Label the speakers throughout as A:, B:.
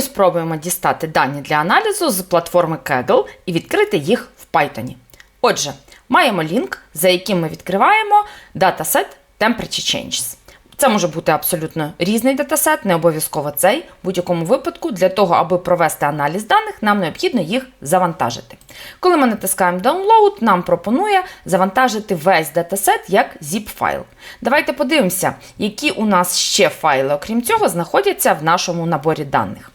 A: Сьогодні спробуємо дістати дані для аналізу з платформи Kaggle і відкрити їх в Python. Отже, маємо лінк, за яким ми відкриваємо датасет Temperature Changes. Це може бути абсолютно різний датасет, не обов'язково цей. В будь-якому випадку, для того, аби провести аналіз даних, нам необхідно їх завантажити. Коли ми натискаємо Download, нам пропонує завантажити весь датасет як zip-файл. Давайте подивимося, які у нас ще файли, окрім цього, знаходяться в нашому наборі даних.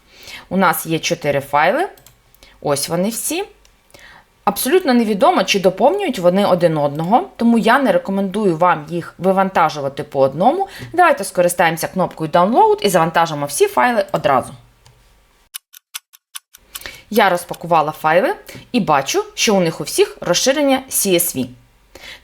A: У нас є 4 файли. Ось вони всі. Абсолютно невідомо, чи доповнюють вони один одного, тому я не рекомендую вам їх вивантажувати по одному. Давайте скористаємося кнопкою Download і завантажимо всі файли одразу. Я розпакувала файли і бачу, що у них у всіх розширення CSV.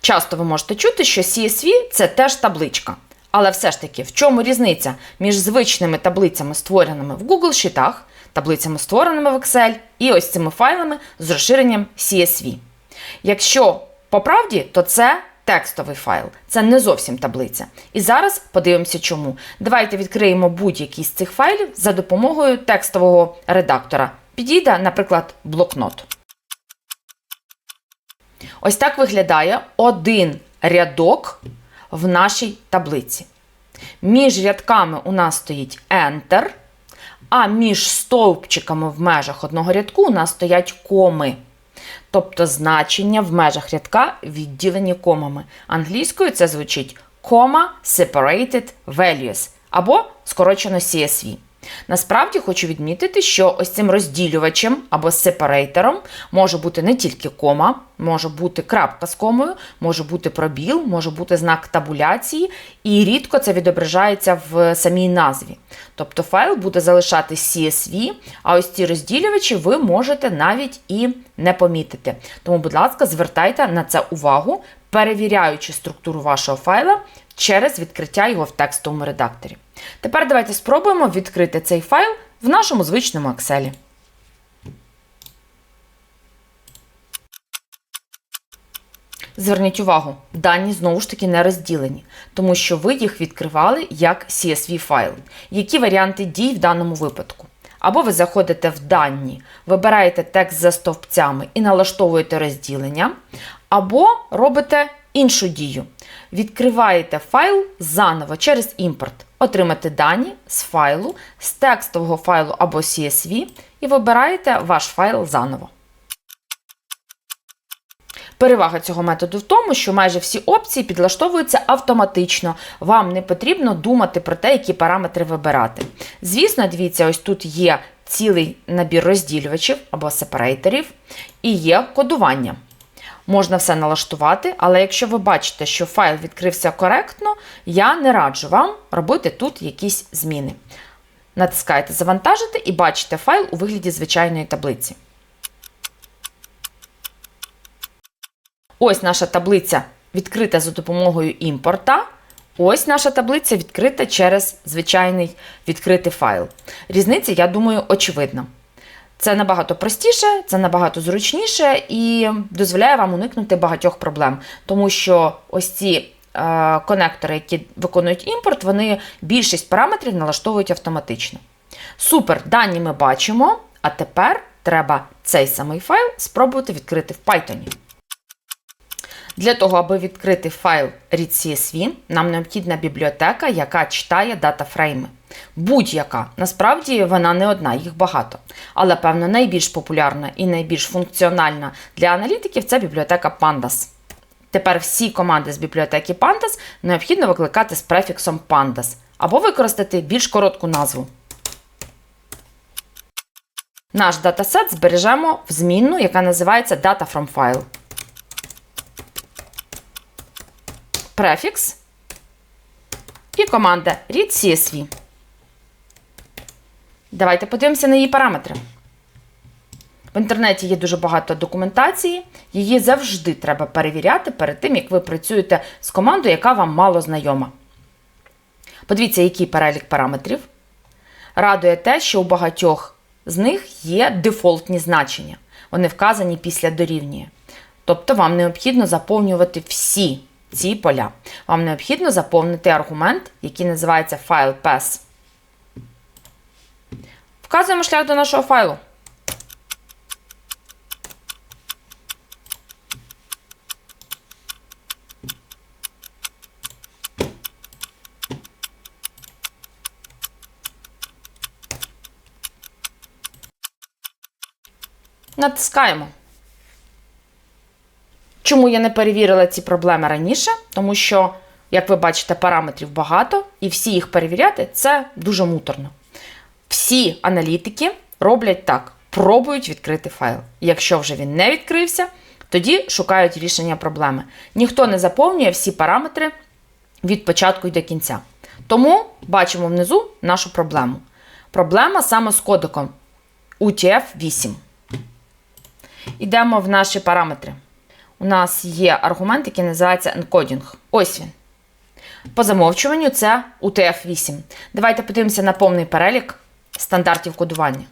A: Часто ви можете чути, що CSV це теж табличка. Але все ж таки, в чому різниця між звичними таблицями, створеними в Google Шитах, таблицями, створеними в Excel, і ось цими файлами з розширенням CSV. Якщо по правді, то це текстовий файл, це не зовсім таблиця. І зараз подивимося, чому. Давайте відкриємо будь-який з цих файлів за допомогою текстового редактора. Підійде, наприклад, блокнот. Ось так виглядає один рядок в нашій таблиці. Між рядками у нас стоїть Enter, а між стовпчиками в межах одного рядку у нас стоять коми. Тобто значення в межах рядка відділені комами. Англійською це звучить comma separated values або скорочено CSV. Насправді хочу відмітити, що ось цим розділювачем або сепарейтором може бути не тільки кома, може бути крапка з комою, може бути пробіл, може бути знак табуляції, і рідко це відображається в самій назві. Тобто файл буде залишати CSV, а ось ці розділювачі ви можете навіть і не помітити. Тому, будь ласка, звертайте на це увагу, перевіряючи структуру вашого файла через відкриття його в текстовому редакторі. Тепер давайте спробуємо відкрити цей файл в нашому звичному Excel. Зверніть увагу, дані знову ж таки не розділені, тому що ви їх відкривали як CSV файл. Які варіанти дій в даному випадку? Або ви заходите в дані, вибираєте текст за стовпцями і налаштовуєте розділення, або робите іншу дію. Відкриваєте файл заново через імпорт, отримати дані з файлу, з текстового файлу або CSV і вибираєте ваш файл заново. Перевага цього методу в тому, що майже всі опції підлаштовуються автоматично. Вам не потрібно думати про те, які параметри вибирати. Звісно, дивіться, ось тут є цілий набір розділювачів або сепарейторів, і є кодування. Можна все налаштувати, але якщо ви бачите, що файл відкрився коректно, я не раджу вам робити тут якісь зміни. Натискаєте Завантажити і бачите файл у вигляді звичайної таблиці. Ось наша таблиця відкрита за допомогою імпорта. Ось наша таблиця відкрита через звичайний відкритий файл. Різниця, я думаю, очевидна. Це набагато простіше, це набагато зручніше і дозволяє вам уникнути багатьох проблем, тому що ось ці е, конектори, які виконують імпорт, вони більшість параметрів налаштовують автоматично. Супер, дані ми бачимо, а тепер треба цей самий файл спробувати відкрити в Python. Для того, аби відкрити файл read.csv, нам необхідна бібліотека, яка читає датафрейми. Будь-яка. Насправді вона не одна, їх багато. Але, певно, найбільш популярна і найбільш функціональна для аналітиків це бібліотека Pandas. Тепер всі команди з бібліотеки Pandas необхідно викликати з префіксом Pandas або використати більш коротку назву. Наш датасет збережемо в змінну, яка називається Data from File. Префікс і команда read.csv. Давайте подивимося на її параметри. В інтернеті є дуже багато документації, її завжди треба перевіряти перед тим, як ви працюєте з командою, яка вам мало знайома. Подивіться, який перелік параметрів. Радує те, що у багатьох з них є дефолтні значення. Вони вказані після дорівнює. Тобто вам необхідно заповнювати всі ці поля. Вам необхідно заповнити аргумент, який називається FilePath Вказуємо шлях до нашого файлу. Натискаємо. Чому я не перевірила ці проблеми раніше? Тому що, як ви бачите, параметрів багато, і всі їх перевіряти це дуже муторно. Всі аналітики роблять так: пробують відкрити файл. Якщо вже він не відкрився, тоді шукають рішення проблеми. Ніхто не заповнює всі параметри від початку і до кінця. Тому бачимо внизу нашу проблему. Проблема саме з кодеком UTF-8. Йдемо в наші параметри. У нас є аргумент, який називається encoding. Ось він. По замовчуванню це UTF-8. Давайте подивимося на повний перелік стандартів кодування.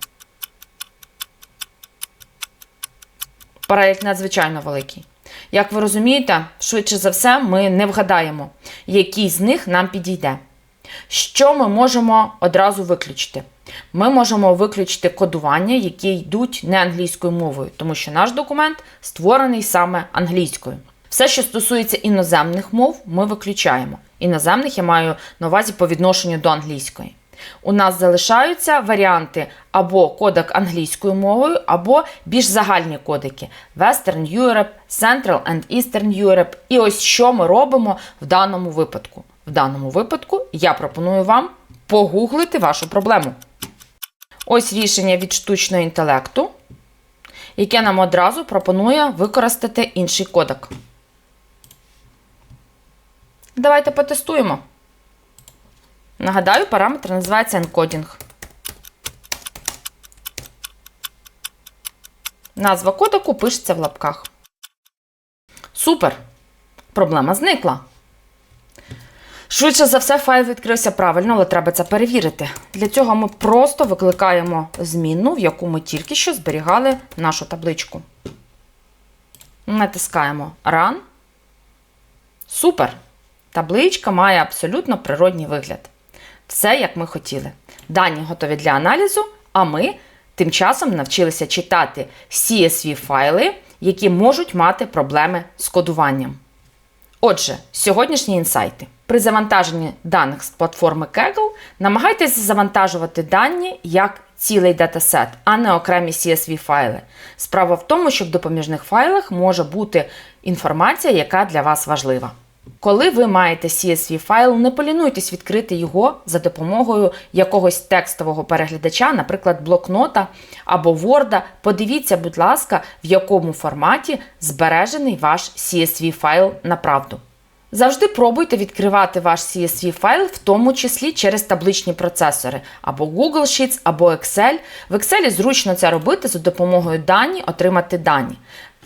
A: Перелік надзвичайно великий. Як ви розумієте, швидше за все, ми не вгадаємо, який з них нам підійде. Що ми можемо одразу виключити? Ми можемо виключити кодування, які йдуть не англійською мовою, тому що наш документ створений саме англійською. Все, що стосується іноземних мов, ми виключаємо. Іноземних я маю на увазі по відношенню до англійської. У нас залишаються варіанти або кодек англійською мовою, або більш загальні кодики Western Europe, Central and Eastern Europe. І ось що ми робимо в даному випадку. В даному випадку я пропоную вам погуглити вашу проблему. Ось рішення від штучного інтелекту, яке нам одразу пропонує використати інший кодек. Давайте потестуємо. Нагадаю, параметр називається encoding. Назва кодеку пишеться в лапках. Супер! Проблема зникла. Швидше за все, файл відкрився правильно, але треба це перевірити. Для цього ми просто викликаємо змінну, в яку ми тільки що зберігали нашу табличку. Натискаємо Run. Супер! Табличка має абсолютно природній вигляд. Все, як ми хотіли. Дані готові для аналізу, а ми тим часом навчилися читати CSV файли, які можуть мати проблеми з кодуванням. Отже, сьогоднішні інсайти. При завантаженні даних з платформи Kaggle намагайтеся завантажувати дані як цілий датасет, а не окремі CSV файли. Справа в тому, що в допоміжних файлах може бути інформація, яка для вас важлива. Коли ви маєте CSV файл, не полінуйтесь відкрити його за допомогою якогось текстового переглядача, наприклад, блокнота або Word. Подивіться, будь ласка, в якому форматі збережений ваш CSV файл на правду. Завжди пробуйте відкривати ваш CSV файл, в тому числі через табличні процесори, або Google Sheets, або Excel. В Excel зручно це робити за допомогою дані, отримати дані.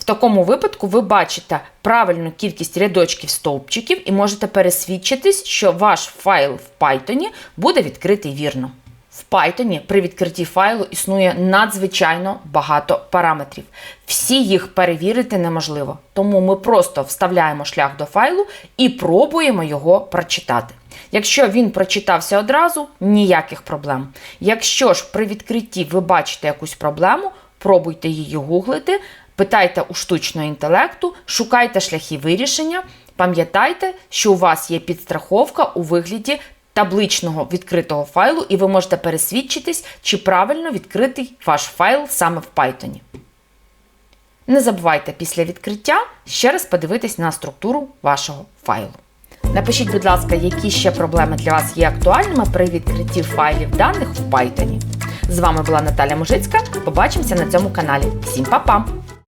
A: В такому випадку ви бачите правильну кількість рядочків стовпчиків і можете пересвідчитись, що ваш файл в Python буде відкритий вірно. В Python при відкритті файлу існує надзвичайно багато параметрів. Всі їх перевірити неможливо, тому ми просто вставляємо шлях до файлу і пробуємо його прочитати. Якщо він прочитався одразу, ніяких проблем. Якщо ж при відкритті ви бачите якусь проблему, пробуйте її гуглити, питайте у штучного інтелекту, шукайте шляхи вирішення. Пам'ятайте, що у вас є підстраховка у вигляді табличного відкритого файлу, і ви можете пересвідчитись, чи правильно відкритий ваш файл саме в Python. Не забувайте після відкриття ще раз подивитись на структуру вашого файлу. Напишіть, будь ласка, які ще проблеми для вас є актуальними при відкритті файлів даних в Python. З вами була Наталя Мужицька. Побачимося на цьому каналі. Всім па-па!